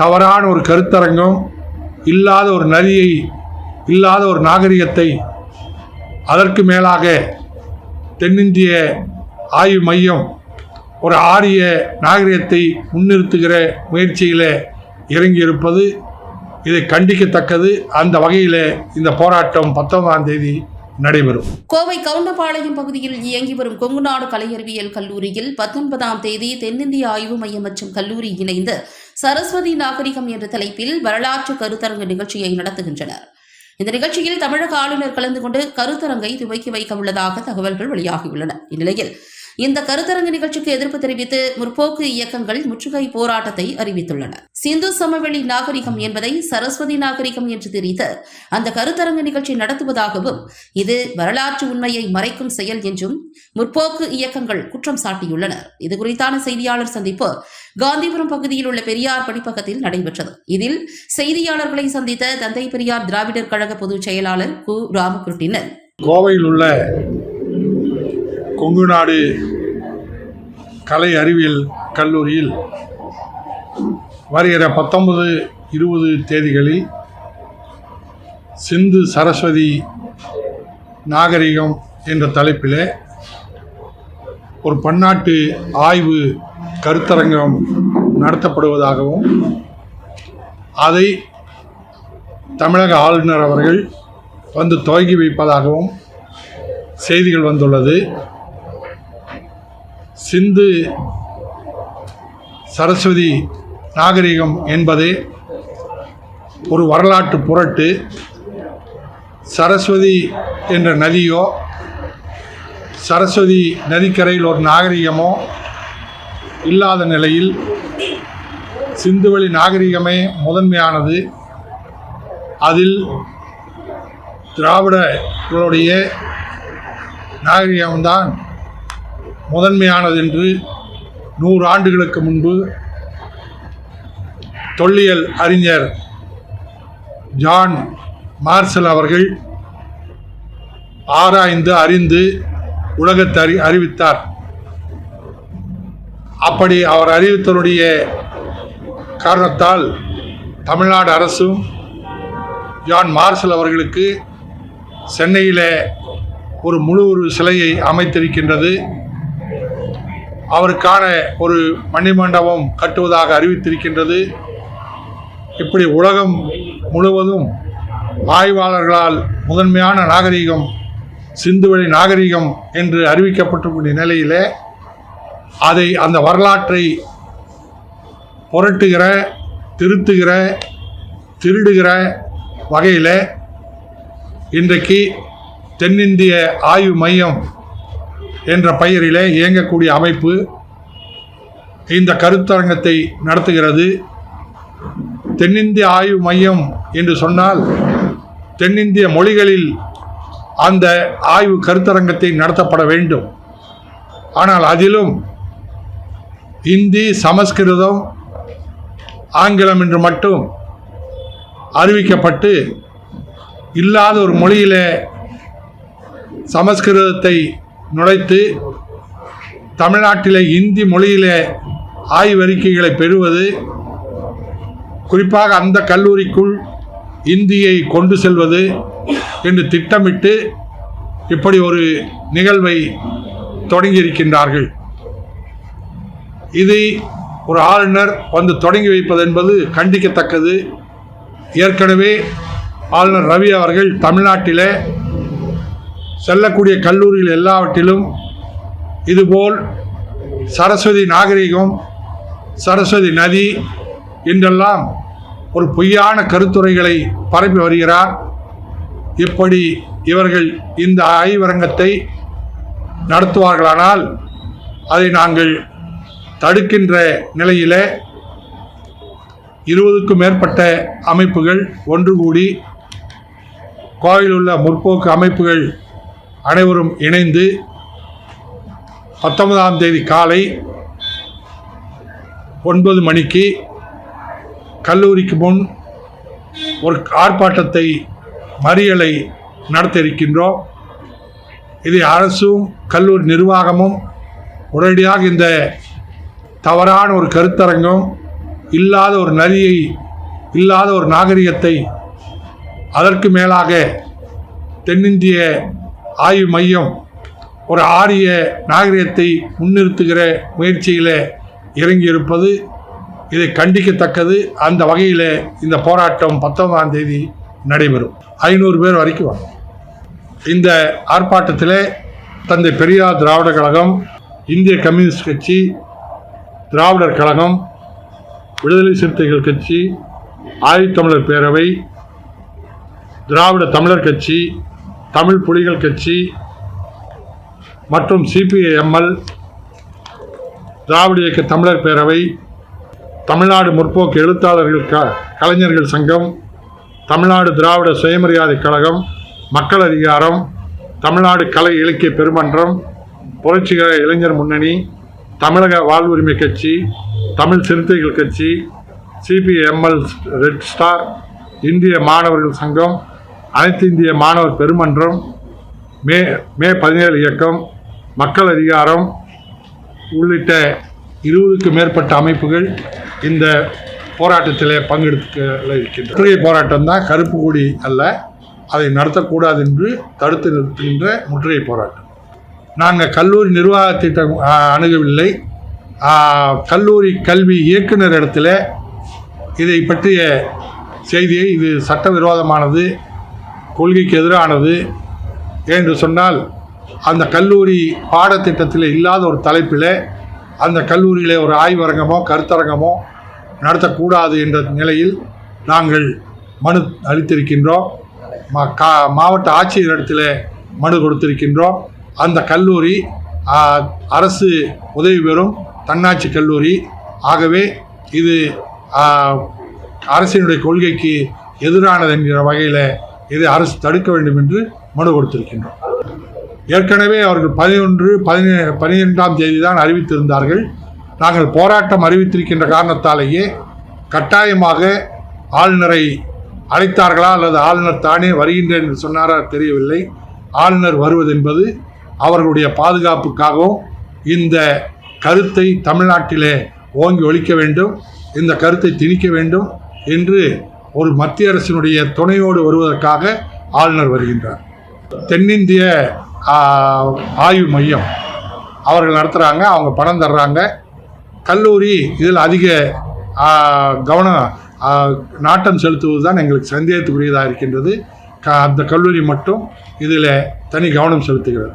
தவறான ஒரு கருத்தரங்கம் இல்லாத ஒரு நதியை இல்லாத ஒரு நாகரிகத்தை அதற்கு மேலாக தென்னிந்திய ஆய்வு மையம் ஒரு ஆரிய நாகரிகத்தை முன்னிறுத்துகிற முயற்சியில் இறங்கியிருப்பது இதை கண்டிக்கத்தக்கது. அந்த வகையில் இந்த போராட்டம் பத்தொன்பதாம் தேதி நடைபெறும். கோவை கவுண்டபாளையம் பகுதியில் இயங்கி வரும் கொங்குநாடு கலையறிவியல் கல்லூரியில் பத்தொன்பதாம் தேதி தென்னிந்திய ஆய்வு மையம் மற்றும் கல்லூரி இணைந்து சரஸ்வதி நாகரிகம் என்ற தலைப்பில் வரலாற்று கருத்தரங்கு நிகழ்ச்சியை நடத்துகின்றனர். இந்த நிகழ்ச்சியில் தமிழக ஆளுநர் கலந்து கொண்டு கருத்தரங்கை துவக்கி வைக்க உள்ளதாக தகவல்கள் வெளியாகியுள்ளன. இந்நிலையில் இந்த கருத்தரங்கு நிகழ்ச்சிக்கு எதிர்ப்பு தெரிவித்து முற்போக்கு இயக்கங்கள் முற்றுகை போராட்டத்தை அறிவித்துள்ளன. சிந்து சமவெளி நாகரிகம் என்பதை சரஸ்வதி நாகரிகம் என்று தெரிவித்து அந்த கருத்தரங்கு நிகழ்ச்சி நடத்துவதாகவும் இது வரலாற்று உண்மையை மறைக்கும் செயல் என்றும் முற்போக்கு இயக்கங்கள் குற்றம் சாட்டியுள்ளனர். இது குறித்தான செய்தியாளர் சந்திப்பு காந்திபுரம் பகுதியில் உள்ள பெரியார் படிப்பகத்தில் நடைபெற்றது. இதில் செய்தியாளர்களை சந்தித்த தந்தை பெரியார் திராவிடர் கழக பொதுச் செயலாளர் கு. ராமகிருட்டினர் கோவையில் உள்ள கொங்கு நாடு கலை அறிவியல் கல்லூரியில் வருகிற பத்தொன்பது இருபது தேதிகளில் சிந்து சரஸ்வதி நாகரிகம் என்ற தலைப்பில் ஒரு பன்னாட்டு ஆய்வு கருத்தரங்கம் நடத்தப்படுவதாகவும் அதை தமிழக ஆளுநர் அவர்கள் வந்து துவங்கி வைப்பதாகவும் செய்திகள் வந்துள்ளது. சிந்து சரஸ்வதி நாகரிகம் என்பதே ஒரு வரலாற்று புரட்டு. சரஸ்வதி என்ற நதியோ சரஸ்வதி நதிக்கரையில் ஒரு நாகரிகமோ இல்லாத நிலையில் சிந்துவெளி நாகரிகமே முதன்மையானது. அதில் திராவிடர்களுடைய நாகரிகம்தான் முதன்மையானது என்று நூறு ஆண்டுகளுக்கு முன்பு தொல்லியல் அறிஞர் ஜான் மார்சல் அவர்கள் ஆராய்ந்து அறிந்து உலகத்தை அறி அறிவித்தார். அப்படி அவர் அறிவித்தனுடைய காரணத்தால் தமிழ்நாடு அரசும் ஜான் மார்சல் அவர்களுக்கு சென்னையில் ஒரு முழு ஒரு சிலையை அமைத்திருக்கின்றது. அவருக்கான ஒரு மணிமண்டபம் கட்டுவதாக அறிவித்திருக்கின்றது. இப்படி உலகம் முழுவதும் ஆய்வாளர்களால் முதன்மையான நாகரிகம் சிந்துவழி நாகரிகம் என்று அறிவிக்கப்பட்டுள்ள நிலையிலே அதை அந்த வரலாற்றை புரட்டுகிற திருத்துகிற திருடுகிற வகையில் இன்றைக்கு தென்னிந்திய ஆய்வு மையம் என்ற பெயரிலே இயங்கக்கூடிய அமைப்பு இந்த கருத்தரங்கத்தை நடத்துகிறது. தென்னிந்திய ஆய்வு மையம் என்று சொன்னால் தென்னிந்திய மொழிகளில் அந்த ஆய்வு கருத்தரங்கத்தை நடத்தப்பட வேண்டும். ஆனால் அதிலும் இந்தி சமஸ்கிருதம் ஆங்கிலம் என்று மட்டும் அறிவிக்கப்பட்டு இல்லாத ஒரு மொழியிலே சமஸ்கிருதத்தை நுழைத்து தமிழ்நாட்டிலே இந்தி மொழியிலே ஆய்வறிக்கைகளை பெறுவது குறிப்பாக அந்த கல்லூரிக்குள் இந்தியை கொண்டு செல்வது என்று திட்டமிட்டு இப்படி ஒரு நிகழ்வை தொடங்கியிருக்கின்றார்கள். இதை ஒரு ஆளுநர் வந்து தொடங்கி வைப்பது என்பது கண்டிக்கத்தக்கது. ஏற்கனவே ஆளுநர் ரவி அவர்கள் தமிழ்நாட்டிலே செல்லக்கூடிய கல்லூரிகள் எல்லாவற்றிலும் இதுபோல் சரஸ்வதி நாகரிகம் சரஸ்வதி நதி என்றெல்லாம் ஒரு பொய்யான கருத்துரைகளை பரப்பி வருகிறார். இப்படி இவர்கள் இந்த ஆய்வரங்கத்தை நடத்துவார்களானால் அதை நாங்கள் தடுக்கின்ற நிலையில் இருபதுக்கும் மேற்பட்ட அமைப்புகள் ஒன்று கூடி கோவையில் உள்ள முற்போக்கு அமைப்புகள் அனைவரும் இணைந்து பத்தொன்பதாம் தேதி காலை ஒன்பது மணிக்கு கல்லூரிக்கு முன் ஒரு ஆர்ப்பாட்டத்தை மறியலை நடத்த இருக்கின்றோம் இதை அரசும் கல்லூரி நிர்வாகமும் உடனடியாக இந்த தவறான ஒரு கருத்தரங்கம் இல்லாத ஒரு நதியை இல்லாத ஒரு நாகரிகத்தை அதற்கு மேலாக தென்னிந்திய ஆய்வு மையம் ஒரு ஆரிய நாகரிகத்தை முன்னிறுத்துகிற முயற்சியில் இறங்கியிருப்பது இதை கண்டிக்கத்தக்கது. அந்த வகையில் இந்த போராட்டம் பத்தொன்பதாம் தேதி நடைபெறும். ஐநூறு பேர் வரைக்கும் வரும். இந்த ஆர்ப்பாட்டத்தில் தந்தை பெரியார் திராவிட கழகம் இந்திய கம்யூனிஸ்ட் கட்சி திராவிடர் கழகம் விடுதலை சிறுத்தைகள் கட்சி ஆதித்தமிழர் பேரவை திராவிட தமிழர் கட்சி தமிழ் புலிகள் கட்சி மற்றும் சிபிஐஎம்எல் திராவிட இயக்க தமிழர் பேரவை தமிழ்நாடு முற்போக்கு எழுத்தாளர்கள் க கலைஞர்கள் சங்கம் தமிழ்நாடு திராவிட சுயமரியாதை கழகம் மக்கள் அதிகாரம் தமிழ்நாடு கலை இலக்கிய பெருமன்றம் புரட்சிகர இளைஞர் முன்னணி தமிழக வாழ்வுரிமை கட்சி தமிழ் சிறுத்தைகள் கட்சி சிபிஎம்எல் ரெட் ஸ்டார் இந்திய மாணவர்கள் சங்கம் அனைத்து இந்திய மாணவர் பெருமன்றம் மே மே பதினேழு இயக்கம் மக்கள் அதிகாரம் உள்ளிட்ட இருபதுக்கும் மேற்பட்ட அமைப்புகள் இந்த போராட்டத்தில் பங்கெடுக்க இருக்கின்றன. போராட்டம் தான் கருப்பு கொடி அல்ல அதை நடத்தக்கூடாது என்று தடுத்து நிறுத்துகின்ற முற்றுகை போராட்டம். நாங்கள் கல்லூரி நிர்வாகத்தை அணுகவில்லை. கல்லூரி கல்வி இயக்குனர் இடத்துல இதை பற்றிய செய்தியை இது சட்டவிரோதமானது கொள்கைக்கு எதிரானது என்று சொன்னால் அந்த கல்லூரி பாடத்திட்டத்தில் இல்லாத ஒரு தலைப்பில் அந்த கல்லூரியில் ஒரு ஆய்வரங்கமோ கருத்தரங்கமோ நடத்தக்கூடாது என்ற நிலையில் நாங்கள் மனு அளித்திருக்கின்றோம். மா கா மாவட்ட ஆட்சியரிடத்தில் மனு கொடுத்திருக்கின்றோம். அந்த கல்லூரி அரசு உதவி பெறும் தன்னாட்சி கல்லூரி. ஆகவே இது அரசினுடைய கொள்கைக்கு எதிரானது என்கிற வகையில் இதை அரசு தடுக்க வேண்டும் என்று மனு கொடுத்திருக்கின்றோம். ஏற்கனவே அவர்கள் பதினொன்று பதினே பனிரெண்டாம் தேதி தான் அறிவித்திருந்தார்கள். நாங்கள் போராட்டம் அறிவித்திருக்கின்ற காரணத்தாலேயே கட்டாயமாக ஆளுநரை அழைத்தார்களா அல்லது ஆளுநர் தானே வருகின்றேன் என்று சொன்னாரா தெரியவில்லை. ஆளுநர் வருவது என்பது அவர்களுடைய பாதுகாப்புக்காகவும் இந்த கருத்தை தமிழ்நாட்டிலே ஓங்கி ஒழிக்க வேண்டும் இந்த கருத்தை திணிக்க வேண்டும் என்று ஒரு மத்திய அரசினுடைய துணையோடு வருவதற்காக ஆளுநர் வருகின்றார். தென்னிந்திய ஆய்வு மையம் அவர்கள் நடத்துகிறாங்க அவங்க பணம் தர்றாங்க. கல்லூரி இதில் அதிக கவனம் நாட்டம் செலுத்துவது தான் எங்களுக்கு சந்தேகத்துக்குரியதாக இருக்கின்றது. க அந்த கல்லூரி மட்டும் இதில் தனி கவனம் செலுத்துகிறது.